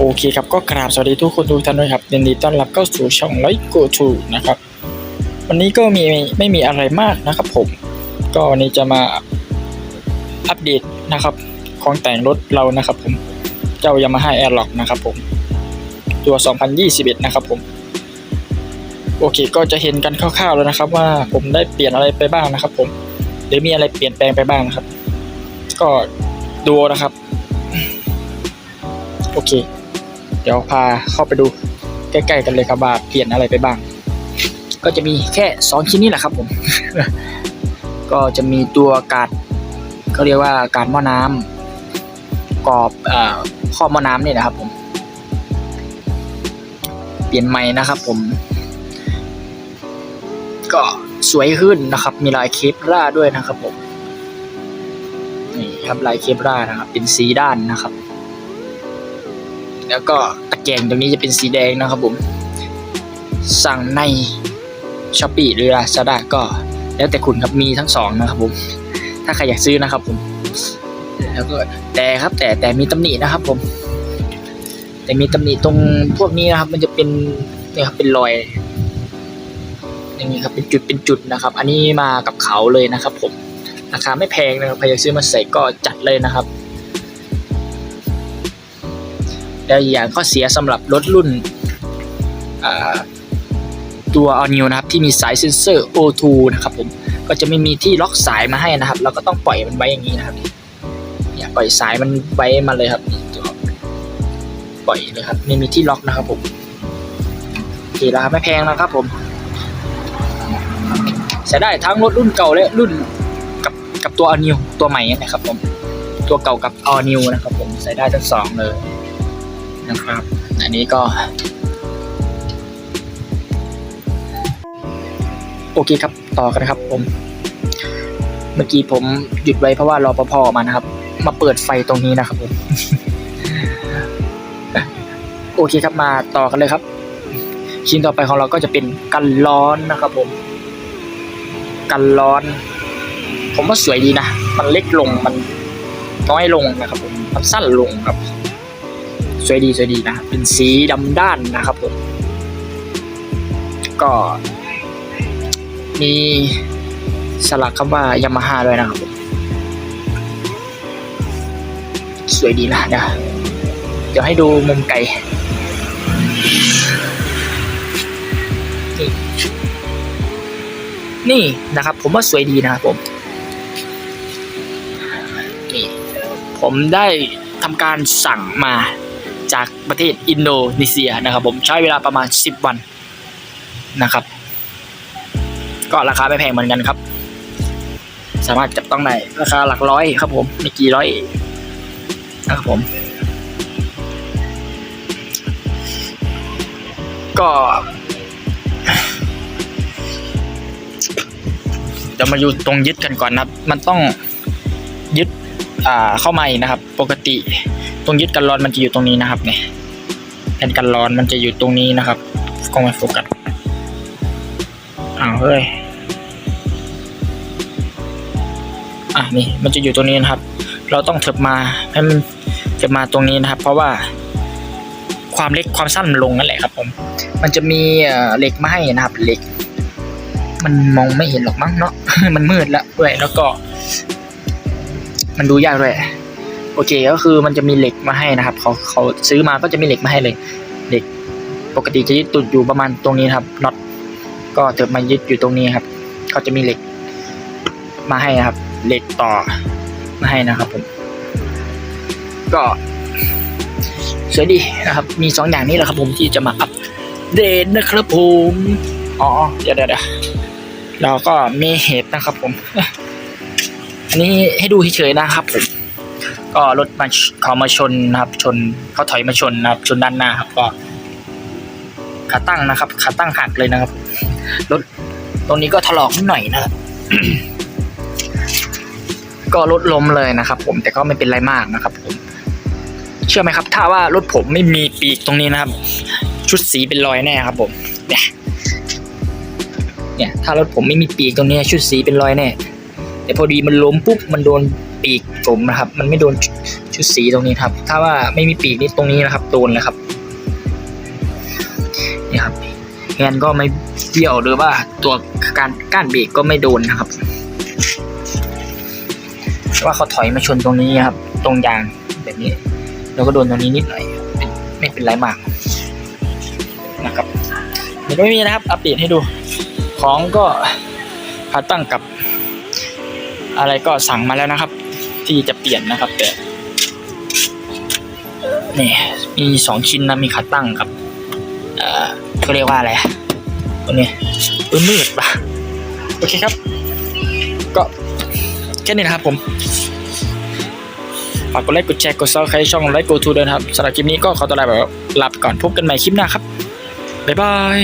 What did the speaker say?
โอเคครับก็กราบสวัสดีทุกคนทุกท่านด้วยครับยินดีต้อนรับเข้าสู่ช่องไลฟ์โกทูนะครับวันนี้ก็มีไม่มีอะไรมากนะครับผม ก็วันนี้จะมาอัปเดตนะครับ ของแต่งรถเรานะครับผมเจ้า Yamaha Airlock นะครับผมตัว 2021 นะครับผม โอเคก็จะเห็นกันคร่าวๆแล้วนะครับ ว่าผมได้เปลี่ยนอะไรไปบ้างนะครับ ผมหรือมีอะไรเปลี่ยนแปลงไปบ้างนะครับ ก็ดูนะครับ โอเค ดี๋ยวพาเข้าไปดูใกล้ ๆ กันเลยครับว่าเปลี่ยนอะไรไปบ้าง ก็จะมีแค่สองชิ้นนี้แหละครับผม ก็จะมีตัวกาดเขาเรียกว่าการดหม้อน้ำกรอบอข้อหม้อน้ำนี่นะครับ ผม เปลี่ยนใหม่นะครับผม ก็สวยขึ้นนะครับ มีลายเคปราด้วยนะครับผมนี่ครับลายเคปรานะครับ เป็นสีด้านนะครับ แล้วก็ตะแกรงตรงนี้จะเป็นสีแดงนะครับผม สั่งในช้อปปี้หรือลาซาด้าก็แล้วแต่คุณครับมีทั้งสองนะครับผม ถ้าใครอยากซื้อนะครับผม แล้วก็แต่ครับแต่แต่มีตำหนินะครับผม แต่มีตำหนิตรงพวกนี้นะครับ มันจะเป็นนี่ครับเป็นรอยอย่างนี้ครับเป็นจุดเป็นจุดนะครับ อันนี้มากับเขาเลยนะครับ ผมราคาไม่แพงนะครับใครอยากซื้อมาใส่ก็จัดเลยนะครับ แล้วอย่างข้อเสียสำหรับรถรุ่นตัว All New นะครับที่มีสายเซ็นเซอร์ O2 นะครับผมก็จะไม่มีที่ล็อกสายมาให้นะครับเราก็ต้องปล่อยมันไว้อย่างนี้นะครับเนี่ยปล่อยสายมันไว้มาเลยครับปล่อยเลยครับไม่มีที่ล็อกนะครับผมโอเคราคาไม่แพงนะครับผมใช้ได้ทั้งรถรุ่นเก่าและรุ่นกับกับตัว All New ตัวใหม่นะครับผมตัวเก่ากับ All New นะครับผมใช้ได้ทั้งสองเลย นะครับ อันนี้ก็ โอเคครับต่อกันนะครับ ผม เมื่อกี้ผมหยุดไว้เพราะว่ารอปภมานะครับ มาเปิดไฟตรงนี้นะครับผมโอเคครับมาต่อกันเลยครับ ชิ้นต่อไปของเราก็จะเป็นกันร้อนนะครับ ผม กันร้อน ผมว่าสวยดีนะ มันเล็กลงมันน้อยลงนะครับ ผมมันสั้นลงครับ สวยดีสวยดีนะเป็นสีดำด้านนะครับผมก็ มีสลักคำว่ายามาฮ่าด้วยนะครับผมสวยดีนะเดี๋ยวเดี๋ยวให้ดูมุมไกลนี่นี่นะครับ ผมว่าสวยดีนะครับผมนี่ผมได้ทำการสั่งมา จากประเทศอินโดนีเซียนะครับ ผมใช้เวลาประมาณ 10 วันนะครับ ก็ราคาไม่แพงเหมือนกันครับ สามารถจับต้องได้ราคาหลักร้อยครับผมไม่กี่ร้อยนะครับผม ก็เดี๋ยวมาอยู่ตรงยึดกันก่อนนะครับ มันต้องยึดเข้ามาอีกนะครับ ปกติ ตรงยึดกันร้อนมันจะอยู่ตรงนี้นะครับเนี่ยแผ่นกันร้อนมันจะอยู่ตรงนี้นะครับกล้องไม่โฟกัสอ้าวเฮ้ยอะนี่มันจะอยู่ตรงนี้นะครับ เราต้องเถิบมาให้มันเถิบมาตรงนี้นะครับ เพราะว่าความเล็กความสั้นลงนั่นแหละครับผม มันจะมีเอ่อเหล็กมาให้นะครับเหล็ก มันมองไม่เห็นหรอกมั้งเนาะมันมืดแล้วด้วยแล้วก็ มันดูยากด้วย โอเคก็คือมันจะมีเหล็กมาให้นะครับเขาเขาซื้อมาก็จะมีเหล็กมาให้เลยเหล็กปกติจะยึดตุดอยู่ประมาณตรงนี้ครับน็อตก็เถิบมายึดอยู่ตรงนี้ครับเขาจะมีเหล็กมาให้นะครับเหล็กต่อมาให้นะครับผมก็สวยดีนะครับ มีสองอย่างนี้แหละครับผมที่จะมาอัปเดตนะครับผมอ๋อเดี๋ยวเดี๋ยวเดี๋ยวเราก็มีเหตุนะครับผม อันนี้ให้ดูเฉยๆนะครับผม ก็รถมาเขามาชนนะครับ ชนเขาถอยมาชนนะครับ ชนด้านหน้าครับก็ขาตั้งนะครับขาตั้งหักเลยนะครับรถตรงนี้ก็ถลอกนิดหน่อยนะครับก็รถล้มเลยนะครับ ผมแต่ก็ไม่เป็นไรมากนะครับ ผม เชื่อไหมครับ ถ้าว่ารถผมไม่มีปีกตรงนี้นะครับ ชุดสีเป็นรอยแน่ครับ ผม เนี่ย เนี่ย ถ้ารถผมไม่มีปีกตรงนี้ ชุดสีเป็นรอยแน่แต่พอดีมันล้มปุ๊บมันโดน ปีกผมนะครับ มันไม่โดนชุดสีตรงนี้ครับ ถ้าว่าไม่มีปีกนี่ตรงนี้นะครับโดนเลยครับนี่ครับแฮนก็ไม่เบี้ยวหรือว่าตัวการก้านเบรกก็ไม่โดนนะครับว่าเขาถอยมาชนตรงนี้ครับ ตรงยางแบบนี้ แล้วก็โดนตรงนี้นิดหน่อย ไม่เป็นไรมากนะครับเดี๋ยวไม่มีนะครับ อัปเดตให้ดู ของก็ขาตั้งกับ อะไรก็สั่งมาแล้วนะครับ ที่จะเปลี่ยนนะครับ แต่นี่มีสองชิ้นนะมีขาตั้งกับ เอ่อเขาเรียกว่าอะไรตัวนี้มืดปะโอเคครับ ก็แค่นี้นะครับผมฝากกดไลค์กดแชร์กดซับสไครต์ช่องไลค์โกทูด้วยนะครับสำหรับคลิปนี้ก็ขอตัวลาแบบลาไปก่อนพบกันใหม่คลิปหน้าครับ บ๊ายบาย